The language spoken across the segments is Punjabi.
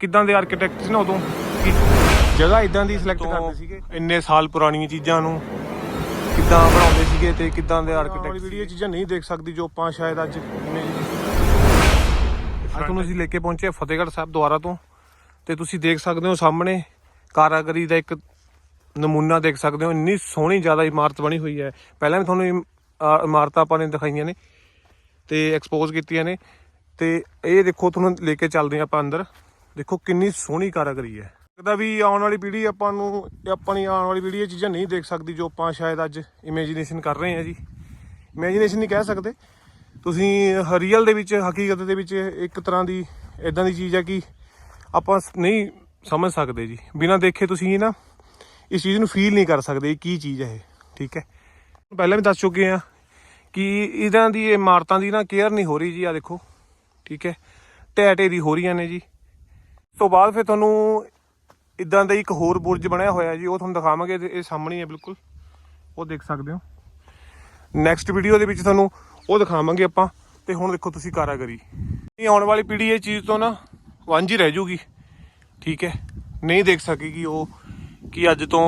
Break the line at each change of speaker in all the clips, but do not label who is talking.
ਕਿਦਾਂ ਦੇ ਆਰਕੀਟੈਕਟ ਸੀ ਨਾ ਉਦੋਂ? ਜਗ੍ਹਾ ਇਦਾਂ ਦੀ ਸਿਲੈਕਟ ਕਰਦੇ ਸੀਗੇ? ਇੰਨੇ ਸਾਲ ਪੁਰਾਣੀਆਂ ਚੀਜ਼ਾਂ ਨੂੰ ਕਿੱਦਾਂ ਬਣਾਉਂਦੇ ਸੀਗੇ ਤੇ ਕਿੱਦਾਂ ਦੇ ਆਰਕੀਟੈਕਟ ਵੀਡੀਓ ਚੀਜ਼ਾਂ ਨਹੀਂ ਦੇਖ ਸਕਦੀ ਜੋ ਆਪਾਂ ਸ਼ਾਇਦ ਅੱਜ ਅੱਜ ਤੁਹਾਨੂੰ ਅਸੀਂ ਲੈ ਕੇ ਪਹੁੰਚੇ ਫਤਿਹਗੜ੍ਹ ਸਾਹਿਬ ਦੁਆਰਾ ਤੋਂ ਤੇ ਤੁਸੀਂ ਦੇਖ ਸਕਦੇ ਹੋ ਸਾਹਮਣੇ ਕਾਰਾਗਰੀ ਦਾ ਇੱਕ ਨਮੂਨਾ ਦੇਖ ਸਕਦੇ ਹੋ। ਇੰਨੀ ਸੋਹਣੀ ਜ਼ਿਆਦਾ ਇਮਾਰਤ ਬਣੀ ਹੋਈ ਹੈ। ਪਹਿਲਾਂ ਵੀ ਤੁਹਾਨੂੰ ਇਮਾਰਤਾਂ ਆਪਾਂ ਨੇ ਦਿਖਾਈਆਂ ਨੇ ਤੇ ਐਕਸਪੋਜ਼ ਕੀਤੀਆਂ ਨੇ। ਤੇ ਇਹ ਦੇਖੋ ਤੁਹਾਨੂੰ ਲੈ ਕੇ ਚੱਲਦੇ ਆਪਾਂ ਅੰਦਰ। ਦੇਖੋ ਕਿੰਨੀ ਸੋਹਣੀ ਕਾਰਗਰੀ ਹੈ। ਲੱਗਦਾ ਵੀ ਆਉਣ ਵਾਲੀ ਪੀੜ੍ਹੀ ਆਪਾਂ ਨੂੰ ਇਹ ਆਪਣੀ ਆਉਣ ਵਾਲੀ ਪੀੜ੍ਹੀ ਇਹ ਚੀਜ਼ਾਂ ਨਹੀਂ ਦੇਖ ਸਕਦੀ ਜੋ ਆਪਾਂ ਸ਼ਾਇਦ ਅੱਜ ਇਮੇਜਿਨੇਸ਼ਨ ਕਰ ਰਹੇ ਹਾਂ ਜੀ। ਇਮੇਜਿਨੇਸ਼ਨ ਨਹੀਂ ਕਹਿ ਸਕਦੇ। ਤੁਸੀਂ ਰੀਅਲ ਦੇ ਵਿੱਚ, ਹਕੀਕਤ ਦੇ ਵਿੱਚ ਇੱਕ ਤਰ੍ਹਾਂ ਦੀ ਇਦਾਂ ਦੀ ਚੀਜ਼ ਹੈ ਕਿ ਆਪਾਂ ਨਹੀਂ ਸਮਝ ਸਕਦੇ ਜੀ। ਬਿਨਾਂ ਦੇਖੇ ਤੁਸੀਂ ਨਾ ਇਸ ਚੀਜ਼ ਨੂੰ ਫੀਲ ਨਹੀਂ ਕਰ ਸਕਦੇ ਕੀ ਚੀਜ਼ ਹੈ ਇਹ, ਠੀਕ ਹੈ। ਪਹਿਲਾਂ ਵੀ ਦੱਸ ਚੁੱਕੇ ਆ ਕਿ ਇਹਨਾਂ ਦੀ ਇਮਾਰਤਾਂ ਦੀ ਨਾ ਕੇਅਰ ਨਹੀਂ ਹੋ ਰਹੀ ਜੀ ਆ ਦੇਖੋ, ਠੀਕ ਹੈ। ਢਹਿ ਢੇਰੀ ਹੋ ਰਹੀਆਂ ਨੇ ਜੀ। ਤੋਂ ਬਾਅਦ ਫਿਰ ਤੁਹਾਨੂੰ ਇਦਾਂ ਦਾ ਇੱਕ ਹੋਰ ਬੁਰਜ ਬਣਿਆ ਹੋਇਆ ਜੀ, ਉਹ ਤੁਹਾਨੂੰ ਦਿਖਾਵਾਂਗੇ ਤੇ ਇਹ ਸਾਹਮਣੇ ਹੈ ਬਿਲਕੁਲ। ਉਹ ਦੇਖ ਸਕਦੇ ਹੋ। ਨੈਕਸਟ ਵੀਡੀਓ ਦੇ ਵਿੱਚ ਤੁਹਾਨੂੰ ਉਹ ਦਿਖਾਵਾਂਗੇ ਆਪਾਂ, ਤੇ ਹੁਣ ਦੇਖੋ ਤੁਸੀਂ ਕਾਰਾਗਰੀ। ਇਹ ਆਉਣ ਵਾਲੀ ਪੀੜ੍ਹੀ ਇਹ ਚੀਜ਼ ਤੋਂ ਨਾ ਵਾਂਝੀ ਰਹਿ ਜੂਗੀ, ਠੀਕ ਹੈ? ਨਹੀਂ ਦੇਖ ਸਕੇਗੀ ਉਹ ਕਿ ਅੱਜ ਤੋਂ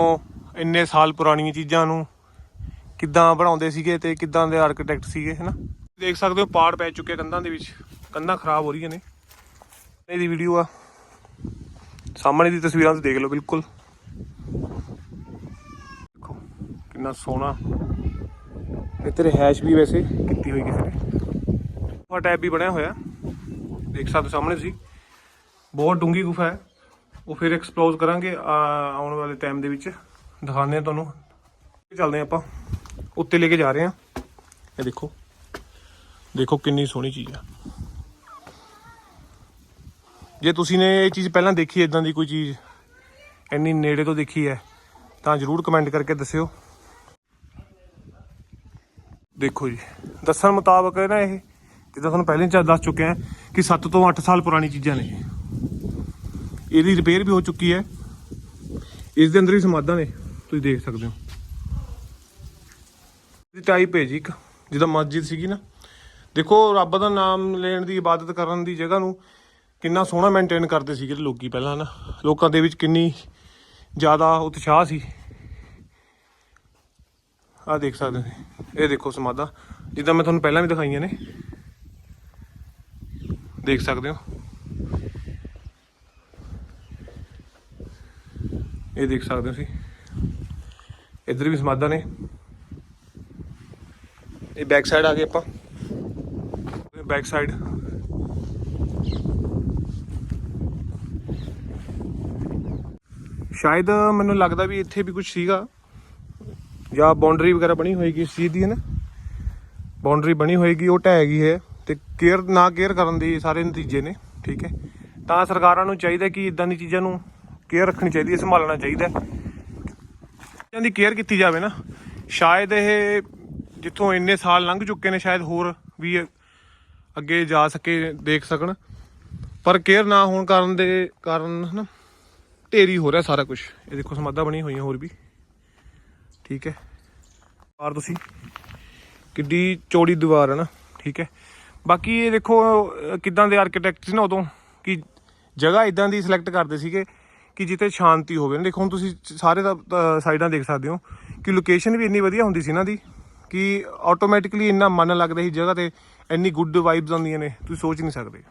ਇੰਨੇ ਸਾਲ ਪੁਰਾਣੀਆਂ ਚੀਜ਼ਾਂ ਨੂੰ ਕਿੱਦਾਂ ਬਣਾਉਂਦੇ ਸੀਗੇ ਤੇ ਕਿੱਦਾਂ ਦੇ ਆਰਕੀਟੈਕਟ ਸੀਗੇ, ਹਨਾ? ਦੇਖ ਸਕਦੇ ਹੋ, ਪਾੜ ਪੈ ਚੁੱਕੇ ਕੰਧਾਂ ਦੇ ਵਿੱਚ, ਕੰਧਾਂ ਖਰਾਬ ਹੋ ਰਹੀਆਂ ਨੇ। ਇਹਦੀ ਵੀਡੀਓ ਆ। ਸਾਹਮਣੇ ਦੀ ਤਸਵੀਰਾਂ ਤੁਸੀਂ ਦੇਖ ਲਓ, ਬਿਲਕੁਲ। ਦੇਖੋ, ਕਿੰਨਾ ਸੋਹਣਾ ਇੱਥੇ ਰਿਹਾਇਸ਼ ਵੀ ਵੈਸੇ ਕੀਤੀ ਹੋਈ ਕਿਸੇ ਨੇ। ਗੁਫਾ ਟਾਈਪ ਵੀ ਬਣਿਆ ਹੋਇਆ। ਦੇਖ ਸਕਦੇ ਹੋ ਸਾਹਮਣੇ ਤੁਸੀਂ। ਬਹੁਤ ਡੂੰਗੀ ਗੁਫਾ ਹੈ। ਉਹ ਫਿਰ ਐਕਸਪਲੋਰ ਕਰਾਂਗੇ ਆਉਣ ਵਾਲੇ ਟਾਈਮ ਦੇ ਵਿੱਚ। ਦਿਖਾਉਂਦੇ ਆ ਤੁਹਾਨੂੰ। ਚੱਲਦੇ ਆ ਆਪਾਂ। ਉੱਤੇ ਲੈ ਕੇ ਜਾ ਰਹੇ ਆ ਇਹ ਦੇਖੋ। ਦੇਖੋ ਕਿੰਨੀ ਸੋਹਣੀ ਚੀਜ਼ ਆ। ਜੇ ਤੁਸੀਂ ਨੇ ਇਹ ਚੀਜ਼ ਪਹਿਲਾਂ ਦੇਖੀ ਹੈ ਇਦਾਂ ਦੀ ਕੋਈ ਚੀਜ਼ ਇੰਨੀ ਨੇੜੇ ਤੋਂ ਦੇਖੀ ਹੈ, ਤਾਂ ਜਰੂਰ ਕਮੈਂਟ ਕਰਕੇ ਦੱਸਿਓ। ਦੇਖੋ ਜੀ, ਦੱਸਣ ਮੁਤਾਬਕ ਹੈ ਨਾ ਇਹ, ਜਿੱਦਾਂ ਤੁਹਾਨੂੰ ਪਹਿਲਾਂ ਹੀ ਦੱਸ ਚੁੱਕੇ ਆ ਕਿ 7 ਤੋਂ 8 ਸਾਲ ਪੁਰਾਣੀ ਚੀਜ਼ਾਂ ਨੇ। ਇਹਦੀ ਰਿਪੇਅਰ ਵੀ ਹੋ ਚੁੱਕੀ ਹੈ। ਇਸ ਦੇ ਅੰਦਰ ਹੀ ਸਮਾਧਾਂ ਨੇ, ਤੁਸੀਂ ਦੇਖ ਸਕਦੇ ਹੋ। ਦੀ ਟਾਈਪ ਹੈ ਜੀ ਇੱਕ, ਜਿੱਦਾਂ ਮਸਜਿਦ ਸੀਗੀ ਨਾ। ਦੇਖੋ, ਰੱਬ ਦਾ ਨਾਮ ਲੈਣ ਦੀ ਇਬਾਦਤ ਕਰਨ ਦੀ ਜਗ੍ਹਾ ਨੂੰ ਕਿੰਨਾ ਸੋਹਣਾ ਮੇਨਟੇਨ ਕਰਦੇ ਸੀਗੇ ਲੋਕੀ ਪਹਿਲਾਂ ਨਾ ਲੋਕਾਂ ਦੇ ਵਿੱਚ ਕਿੰਨੀ ਜ਼ਿਆਦਾ ਉਤਸ਼ਾਹ ਸੀ। ਆ ਦੇਖ ਸਕਦੇ ਹੋ ਤੁਸੀਂ। ਇਹ ਦੇਖੋ ਸਮਾਧਾਂ। ਜਿੱਦਾਂ ਮੈਂ ਤੁਹਾਨੂੰ ਪਹਿਲਾਂ ਵੀ ਦਿਖਾਈਆਂ ਨੇ। ਦੇਖ ਸਕਦੇ ਹੋ। ਇਹ ਦੇਖ ਸਕਦੇ ਹੋ ਤੁਸੀਂ। ਇੱਧਰ ਵੀ ਸਮਾਧਾਂ ਨੇ। ਇਹ ਬੈਕ ਸਾਈਡ ਆ ਗਏ ਆਪਾਂ। ਬੈਕ ਸਾਈਡ ਸ਼ਾਇਦ ਮੈਨੂੰ ਲੱਗਦਾ ਵੀ ਇੱਥੇ ਵੀ ਕੁਝ ਸੀਗਾ। ਜਾਂ ਬਾਉਂਡਰੀ ਵਗੈਰਾ ਬਣੀ ਹੋਏਗੀ ਇਸ ਚੀਜ਼ ਦੀ, ਹੈ ਨਾ? ਬਾਉਂਡਰੀ ਬਣੀ ਹੋਏਗੀ, ਉਹ ਢਹਿ ਗਈ ਹੈ ਤੇ ਕੇਅਰ ਨਾ ਕੇਅਰ ਕਰਨ ਦੀ ਸਾਰੇ ਨਤੀਜੇ ਨੇ, ਠੀਕ ਹੈ? ਤਾਂ ਸਰਕਾਰਾਂ ਨੂੰ ਚਾਹੀਦਾ ਕਿ ਇਦਾਂ ਦੀ ਚੀਜ਼ਾਂ ਨੂੰ ਕੇਅਰ ਰੱਖਣੀ ਚਾਹੀਦੀ ਹੈ, ਸੰਭਾਲਣਾ ਚਾਹੀਦਾ ਹੈ। ਦੀ ਕੇਅਰ ਕੀਤੀ ਜਾਵੇ ਨਾ, ਸ਼ਾਇਦ ਇਹ ਜਿੱਥੋਂ ਇੰਨੇ ਸਾਲ ਲੰਘ ਚੁੱਕੇ ਨੇ, ਸ਼ਾਇਦ ਹੋਰ ਵੀ ਅੱਗੇ ਜਾ ਸਕੇ, ਦੇਖ ਸਕਣ। ਪਰ ਕੇਅਰ ਨਾ ਹੋਣ ਕਾਰਨ ਦੇ, ਕਾਰਨ ਹਨਾ ਢੇਰੀ ਹੋ ਰਿਹਾ ਸਾਰਾ ਕੁਝ ਇਹ ਦੇਖੋ ਸਮਾਧਾਂ ਬਣੀ ਹੋਈਆਂ ਹੋਰ ਵੀ। ਠੀਕ ਹੈ। ਔਰ ਤੁਸੀਂ। ਕਿੱਡੀ ਚੌੜੀ ਦੀਵਾਰ ਹੈ ਨਾ। ਠੀਕ ਹੈ। ਬਾਕੀ ਇਹ ਦੇਖੋ ਅਹ, ਕਿੱਦਾਂ ਦੇ ਆਰਕੀਟੈਕਟ ਸੀ ਨਾ ਉਦੋਂ। ਕਿ ਜਗ੍ਹਾ ਇਦਾਂ ਦੀ ਸਿਲੈਕਟ ਕਰਦੇ ਸੀਗੇ ਕਿ ਜਿੱਥੇ ਸ਼ਾਂਤੀ ਹੋਵੇ। ਦੇਖੋ ਹੁਣ ਤੁਸੀਂ ਸਾਰੇ ਦਾ ਸਾਈਡਾਂ ਦੇਖ ਸਕਦੇ ਹੋ ਕਿ ਲੋਕੇਸ਼ਨ ਵੀ ਇੰਨੀ ਵਧੀਆ ਹੁੰਦੀ ਸੀ ਇਹਨਾਂ ਦੀ ਕਿ ਆਟੋਮੈਟਿਕਲੀ ਇੰਨਾ ਮਨ ਲੱਗਦਾ ਸੀ ਜਗ੍ਹਾ ਤੇ ਇੰਨੀ ਗੁੱਡ ਵਾਈਬਸ ਆਉਂਦੀਆਂ ਨੇ। ਤੁਸੀਂ ਸੋਚ ਨਹੀਂ ਸਕਦੇ।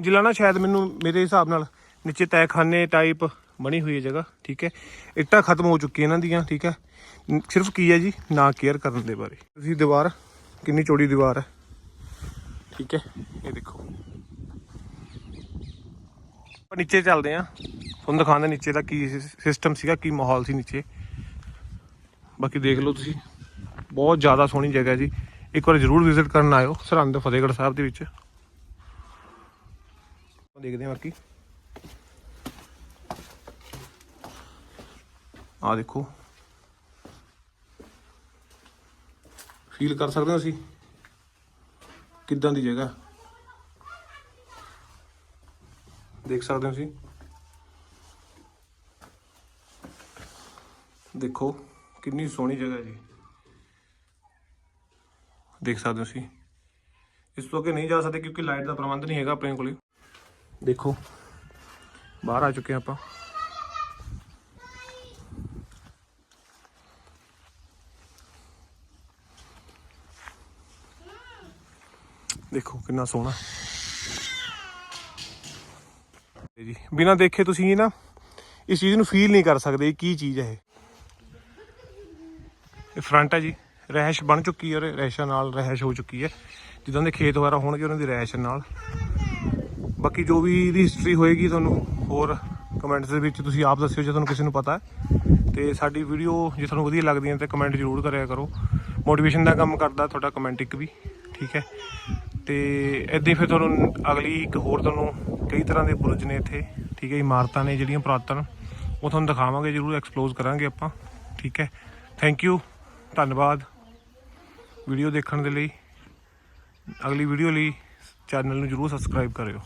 ਜ਼ਿਲ੍ਹਾ ਨਾ ਸ਼ਾਇਦ ਮੈਨੂੰ ਮੇਰੇ ਹਿਸਾਬ ਨਾਲ ਨੀਚੇ ਤੈਖਾਨੇ ਟਾਈਪ ਬਣੀ ਹੋਈ ਹੈ ਜਗ੍ਹਾ, ਠੀਕ ਹੈ? ਇੱਟਾਂ ਖਤਮ ਹੋ ਚੁੱਕੀਆਂ ਇਹਨਾਂ ਦੀਆਂ, ਠੀਕ ਹੈ? ਸਿਰਫ ਕੀ ਹੈ ਜੀ? ਨਾ ਕੇਅਰ ਕਰਨ ਦੇ ਬਾਰੇ। ਤੁਸੀਂ ਦੀਵਾਰ, ਕਿੰਨੀ ਚੌੜੀ ਦੀਵਾਰ ਹੈ? ਠੀਕ ਹੈ, ਇਹ ਦੇਖੋ। ਆਪਾਂ ਨੀਚੇ ਚੱਲਦੇ ਆਂ ਤੁਹਾਨੂੰ ਦਿਖਾਉਂਦੇ ਨੀਚੇ ਦਾ ਕੀ ਸਿਸਟਮ ਸੀਗਾ, ਕੀ ਮਾਹੌਲ ਸੀ ਨੀਚੇ। ਬਾਕੀ ਦੇਖ ਲਓ ਤੁਸੀਂ। ਬਹੁਤ ਜ਼ਿਆਦਾ ਸੋਹਣੀ ਜਗ੍ਹਾ ਜੀ। ਇੱਕ ਵਾਰ ਜ਼ਰੂਰ ਵਿਜ਼ਿਟ ਕਰਨ ਆਇਓ, ਸਰਹੰਦ ਫਤਿਹਗੜ੍ਹ ਸਾਹਿਬ ਦੇ ਵਿੱਚ। ਦੇਖਦੇ ਹਾਂ ਬਾਕੀ। ਆ ਦੇਖੋ। ਫੀਲ ਕਰ ਸਕਦੇ ਹੋ ਅਸੀਂ ਕਿੱਦਾਂ ਦੀ ਜਗ੍ਹਾ? ਦੇਖ ਸਕਦੇ ਹੋ ਤੁਸੀਂ? ਦੇਖੋ, ਕਿੰਨੀ ਸੋਹਣੀ ਜਗ੍ਹਾ ਜੀ। ਦੇਖ ਸਕਦੇ ਹੋ ਤੁਸੀਂ? ਇਸ ਤੋਂ ਅੱਗੇ ਨਹੀਂ ਜਾ ਸਕਦੇ ਕਿਉਂਕਿ ਲਾਈਟ ਦਾ ਪ੍ਰਬੰਧ ਨਹੀਂ ਹੈਗਾ ਆਪਣੇ ਕੋਲੇ। ਦੇਖੋ, ਬਾਹਰ ਆ ਚੁੱਕੇ ਹਾਂ ਆਪਾਂ। ਦੇਖੋ ਕਿੰਨਾ ਸੋਹਣਾ। ਜੀ, ਬਿਨਾਂ ਦੇਖੇ ਤੁਸੀਂ ਨਾ ਇਸ ਚੀਜ਼ ਨੂੰ ਫੀਲ ਨਹੀਂ ਕਰ ਸਕਦੇ ਕੀ ਚੀਜ਼ ਹੈ ਇਹ। ਫਰੰਟ ਹੈ ਜੀ, ਰਹਿਸ਼ ਬਣ ਚੁੱਕੀ ਹੈ ਔਰ ਰਹਿਸ਼ਾਂ ਨਾਲ ਰਹਿਸ਼ ਹੋ ਚੁੱਕੀ ਹੈ। ਜਿੱਦਾਂ ਦੇ ਖੇਤ ਵਗੈਰਾ ਹੋਣਗੇ ਉਹਨਾਂ ਦੀ ਰਹਿਸ਼ ਨਾਲ। ਬਾਕੀ ਜੋ ਵੀ ਇਹਦੀ ਹਿਸਟਰੀ ਹੋਏਗੀ ਤੁਹਾਨੂੰ ਹੋਰ ਕਮੈਂਟਸ ਦੇ ਵਿੱਚ ਤੁਸੀਂ ਆਪ ਦੱਸਿਓ ਜੇ ਤੁਹਾਨੂੰ ਕਿਸੇ ਨੂੰ ਪਤਾ ਹੈ। ਤੇ ਸਾਡੀ ਵੀਡੀਓ ਜੇ ਤੁਹਾਨੂੰ ਵਧੀਆ ਲੱਗਦੀ ਹੈ ਤਾਂ ਕਮੈਂਟ ਜ਼ਰੂਰ ਕਰਿਆ ਕਰੋ। ਮੋਟੀਵੇਸ਼ਨ ਦਾ ਕੰਮ ਕਰਦਾ ਤੁਹਾਡਾ ਕਮੈਂਟ ਇੱਕ ਵੀ, ਠੀਕ ਹੈ। ਤੇ ਇਦਾਂ ਫਿਰ ਤੁਹਾਨੂੰ ਅਗਲੀ ਇੱਕ ਹੋਰ ਤੁਹਾਨੂੰ ਕਈ ਤਰ੍ਹਾਂ ਦੇ ਬੁਰਜ ਨੇ ਇੱਥੇ, ਠੀਕ ਹੈ, ਇਮਾਰਤਾਂ ਨੇ ਜਿਹੜੀਆਂ ਪੁਰਾਤਨ, ਉਹ ਤੁਹਾਨੂੰ ਦਿਖਾਵਾਂਗੇ, ਜ਼ਰੂਰ ਐਕਸਪਲੋਰ ਕਰਾਂਗੇ ਆਪਾਂ, ਠੀਕ ਹੈ। ਥੈਂਕ ਯੂ ਧੰਨਵਾਦ ਵੀਡੀਓ ਦੇਖਣ ਦੇ ਲਈ। ਅਗਲੀ ਵੀਡੀਓ ਲਈ ਚੈਨਲ ਨੂੰ ਜਰੂਰ ਸਬਸਕ੍ਰਾਈਬ ਕਰਿਓ।